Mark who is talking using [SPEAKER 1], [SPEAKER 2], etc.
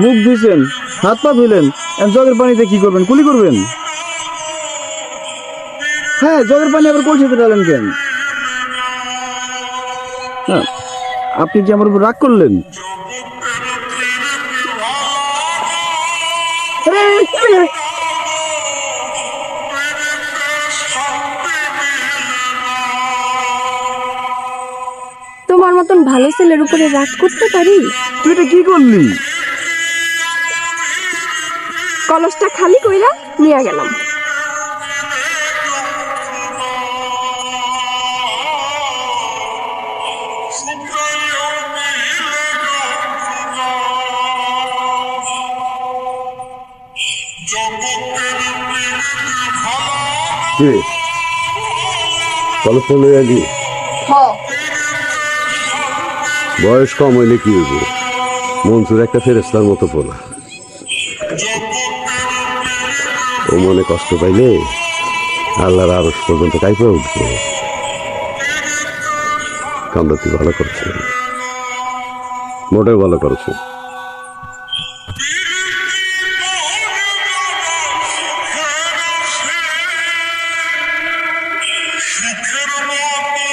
[SPEAKER 1] মুখ ধুইছেন, হাত পা এখন জগের পানিতে কি করবেন? কুলি করবেন? হ্যাঁ জগের পানি আবার কলসিতে ডালেন কেন? আপনি কি আমার উপর রাগ করলেন?
[SPEAKER 2] মতন ভালো ছেলের উপরে রাগ করতে পারি?
[SPEAKER 1] তুই এটা কি করলি?
[SPEAKER 2] কলসটা খালি কইরা নিয়ে গেলাম।
[SPEAKER 3] কলস লই আলি বয়স কম হইলে কি হইব? মনসুর একটা ফেরেস্তার মতো পোলা। ও মনে কষ্ট পাইলে আল্লাহর আরও পর্যন্ত কাইপে উঠবে। কামরা তুই ভালো করছে মোটেও ভালো করছে সুখের মতো